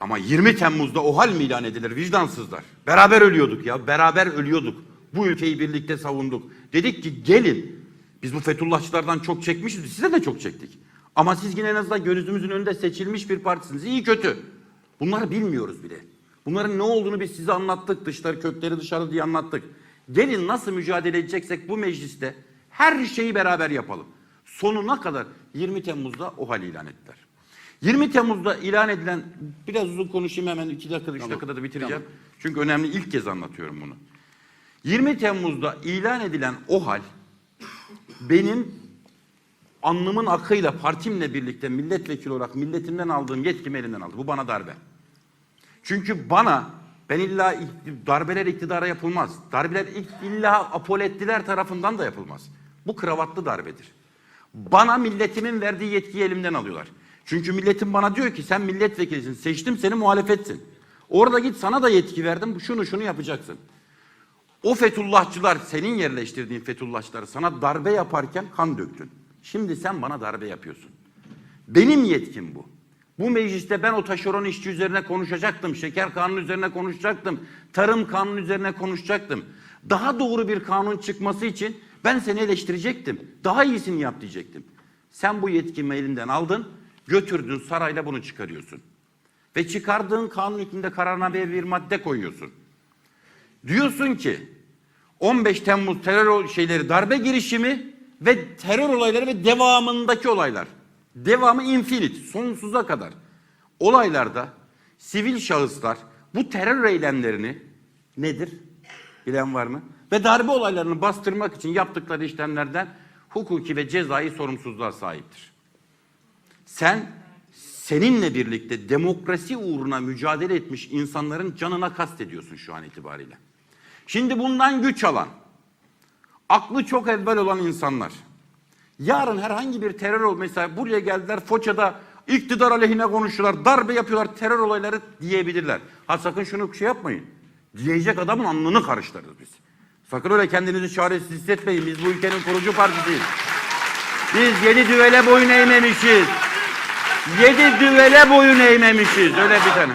Ama 20 Temmuz'da o hal mi ilan edilir vicdansızlar? Beraber ölüyorduk ya, beraber ölüyorduk. Bu ülkeyi birlikte savunduk. Dedik ki gelin. Biz bu Fethullahçılardan çok çekmişiz, size de çok çektik. Ama siz yine en azından gözümüzün önünde seçilmiş bir partisiniz. İyi kötü. Bunları bilmiyoruz bile. Bunların ne olduğunu biz size anlattık. Dışları kökleri dışarı diye anlattık. Gelin nasıl mücadele edeceksek bu mecliste her şeyi beraber yapalım. Sonuna kadar 20 Temmuz'da o hal ilan ettiler. 20 Temmuz'da ilan edilen, biraz uzun konuşayım hemen 2 dakikada 3 dakikada da bitireceğim. Çünkü önemli ilk kez anlatıyorum bunu. 20 Temmuz'da ilan edilen o hal benim alnımın akıyla partimle birlikte milletvekili olarak milletimden aldığım yetkimi elimden aldı. Bu bana darbe. Çünkü bana ben illa darbeler iktidara yapılmaz. Darbeler illa apolettiler tarafından da yapılmaz. Bu kravatlı darbedir. Bana milletimin verdiği yetkiyi elimden alıyorlar. Çünkü milletim bana diyor ki sen milletvekilisin, seçtim seni muhalefetsin. Orada git sana da yetki verdim, şunu şunu yapacaksın. O Fethullahçılar, senin yerleştirdiğin Fethullahçılar sana darbe yaparken kan döktün. Şimdi sen bana darbe yapıyorsun. Benim yetkim bu. Bu mecliste ben o taşeron işçi üzerine konuşacaktım. Şeker kanunu üzerine konuşacaktım. Tarım kanunu üzerine konuşacaktım. Daha doğru bir kanun çıkması için ben seni eleştirecektim. Daha iyisini yap diyecektim. Sen bu yetkimi elinden aldın, götürdün sarayla bunu çıkarıyorsun. Ve çıkardığın kanun hükmünde kararnameye bir madde koyuyorsun. Diyorsun ki 15 Temmuz terör şeyleri darbe girişimi ve terör olayları ve devamındaki olaylar. Devamı infinite, sonsuza kadar. Olaylarda sivil şahıslar bu terör eylemlerini nedir? Bilen var mı? Ve darbe olaylarını bastırmak için yaptıkları işlemlerden hukuki ve cezai sorumsuzluğa sahiptir. Sen seninle birlikte demokrasi uğruna mücadele etmiş insanların canına kastediyorsun şu an itibariyle. Şimdi bundan güç alan, aklı çok evvel olan insanlar, yarın herhangi bir terör ol mesela buraya geldiler Foça'da iktidar aleyhine konuşuyorlar, darbe yapıyorlar, terör olayları diyebilirler. Ha sakın şunu şey yapmayın. Diyecek adamın alnını karıştırırız biz. Sakın öyle kendinizi çaresiz hissetmeyin. Biz bu ülkenin kurucu partisiyiz. Biz yedi düvele boyun eğmemişiz. Yedi düvele boyun eğmemişiz. Öyle bir tane.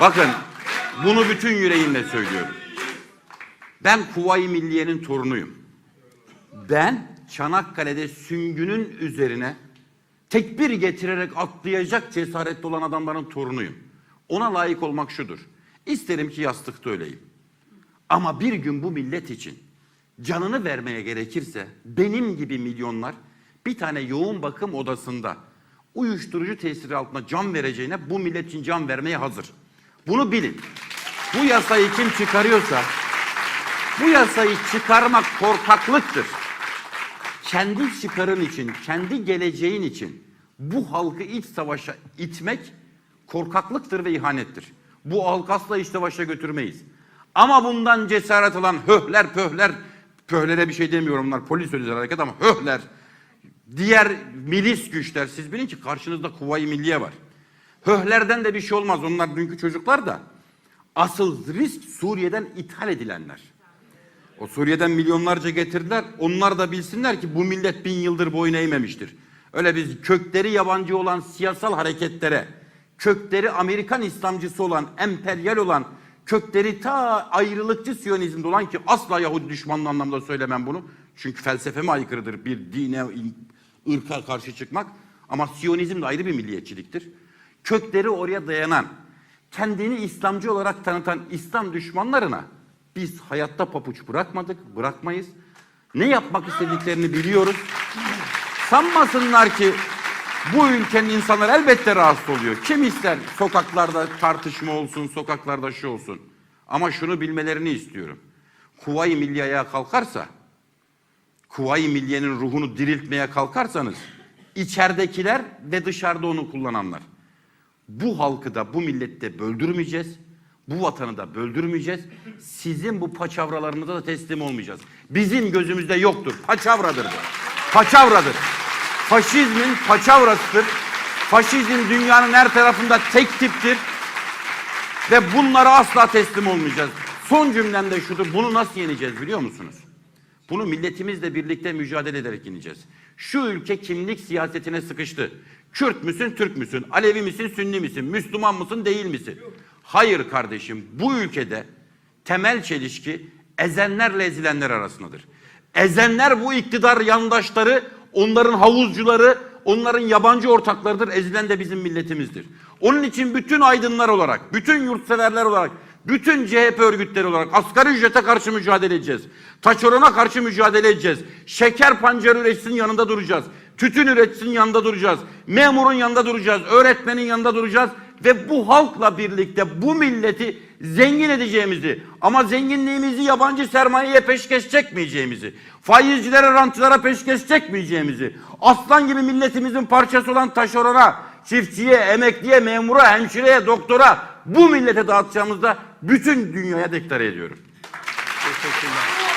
Bakın bunu bütün yüreğimle söylüyorum. Ben Kuvayi Milliye'nin torunuyum. Ben Çanakkale'de süngünün üzerine tekbir getirerek atlayacak cesaretli olan adamların torunuyum. Ona layık olmak şudur. İsterim ki yastıkta öleyim. Ama bir gün bu millet için canını vermeye gerekirse benim gibi milyonlar bir tane yoğun bakım odasında uyuşturucu tesiri altında can vereceğine bu millet için can vermeye hazır. Bunu bilin. Bu yasayı kim çıkarıyorsa bu yasayı çıkarmak korkaklıktır. Kendi çıkarın için, kendi geleceğin için bu halkı iç savaşa itmek korkaklıktır ve ihanettir. Bu halkı asla iç savaşa götürmeyiz. Ama bundan cesaret alan höhler pöhler, pöhlere bir şey demiyorum onlar polis özel hareket ama höhler, diğer milis güçler siz bilin ki karşınızda Kuvayi Milliye var. Höhlerden de bir şey olmaz onlar dünkü çocuklar da. Asıl risk Suriye'den ithal edilenler. O Suriye'den milyonlarca getirdiler. Onlar da bilsinler ki bu millet bin yıldır boyun eğmemiştir. Öyle biz kökleri yabancı olan siyasal hareketlere, kökleri Amerikan İslamcısı olan, emperyal olan, kökleri ta ayrılıkçı Siyonizmde olan ki asla Yahudi düşmanlığı anlamda söylemem bunu. Çünkü felsefeme aykırıdır bir dine, ırka karşı çıkmak. Ama Siyonizm de ayrı bir milliyetçiliktir. Kökleri oraya dayanan, kendini İslamcı olarak tanıtan İslam düşmanlarına biz hayatta papuç bırakmadık, bırakmayız. Ne yapmak istediklerini biliyoruz. Sanmasınlar ki bu ülkenin insanlar elbette rahatsız oluyor. Kim ister sokaklarda tartışma olsun, sokaklarda şu olsun. Ama şunu bilmelerini istiyorum. Kuvayi Milliye ayağa kalkarsa, Kuvayi Milliye'nin ruhunu diriltmeye kalkarsanız, içeridekiler ve dışarıda onu kullananlar. Bu halkı da bu millette böldürmeyeceğiz. Bu vatanı da böldürmeyeceğiz. Sizin bu paçavralarınıza da teslim olmayacağız. Bizim gözümüzde yoktur. Paçavradır bu. Paçavradır. Faşizmin paçavrasıdır. Faşizm dünyanın her tarafında tek tiptir. Ve bunlara asla teslim olmayacağız. Son cümlem de şudur. Bunu nasıl yeneceğiz biliyor musunuz? Bunu milletimizle birlikte mücadele ederek ineceğiz. Şu ülke kimlik siyasetine sıkıştı. Kürt müsün, Türk müsün? Alevi misin, Sünni misin? Müslüman mısın, değil misin? Hayır kardeşim. Bu ülkede temel çelişki ezenlerle ezilenler arasındadır. Ezenler bu iktidar yandaşları, onların havuzcuları, onların yabancı ortaklarıdır. Ezilen de bizim milletimizdir. Onun için bütün aydınlar olarak, bütün yurtseverler olarak, bütün CHP örgütleri olarak asgari ücrete karşı mücadele edeceğiz. Taşerona karşı mücadele edeceğiz. Şeker pancarı üretsin yanında duracağız. Tütün üretsin yanında duracağız. Memurun yanında duracağız. Öğretmenin yanında duracağız. Ve bu halkla birlikte bu milleti zengin edeceğimizi ama zenginliğimizi yabancı sermayeye peşkeş çekmeyeceğimizi, faizcilere, rantçılara peşkeş çekmeyeceğimizi, aslan gibi milletimizin parçası olan taşerona, çiftçiye, emekliye, memura, hemşireye, doktora bu millete dağıtacağımızda bütün dünyaya deklare ediyorum. Teşekkürler.